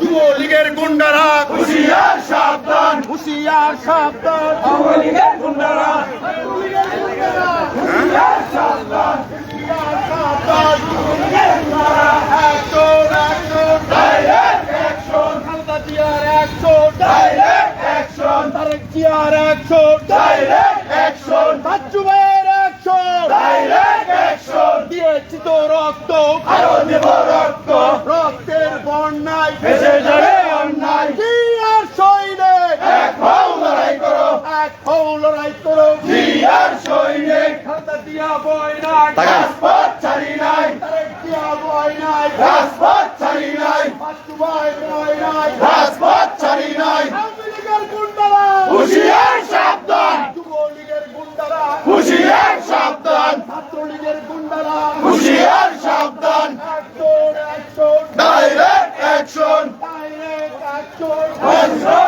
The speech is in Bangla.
যুবলীগের গুন্ডারা হুশিয়ার সাবধান হুশিয়ার সাবধান আওয়ামী লীগের গুন্ডারা action action direct action Khaleda জিয়ার অ্যাকশন ডাইরেক্ট অ্যাকশন তারেক জিয়ার অ্যাকশন ডাইরেক্ট অ্যাকশন বাচ্চু ভাইয়ের অ্যাকশন ডাইরেক্ট অ্যাকশন রক্ত আরও দেব রক্ত। রক্তের বন্যায় ভেসে যাবে অন্যায়। কি আর সৈনিক এক হও লড়াই করো। এক হও লড়াই করো। জিয়া বয় নাই। রাজপথ ছাড়ি নাই। তারেক জিয়া বয় নাই। রাজপথ ছাড়ি নাই। বয় নাই রাজপথ ছাড়ি নাই আওয়ামী লীগের গুন্ডারা হুশিয়ার সাবধান যুবলীগের গুন্ডারা হুশিয়ার সাবধান ছাত্রলীগের গুন্ডারা হুশিয়ার সাবধান action action direct action direct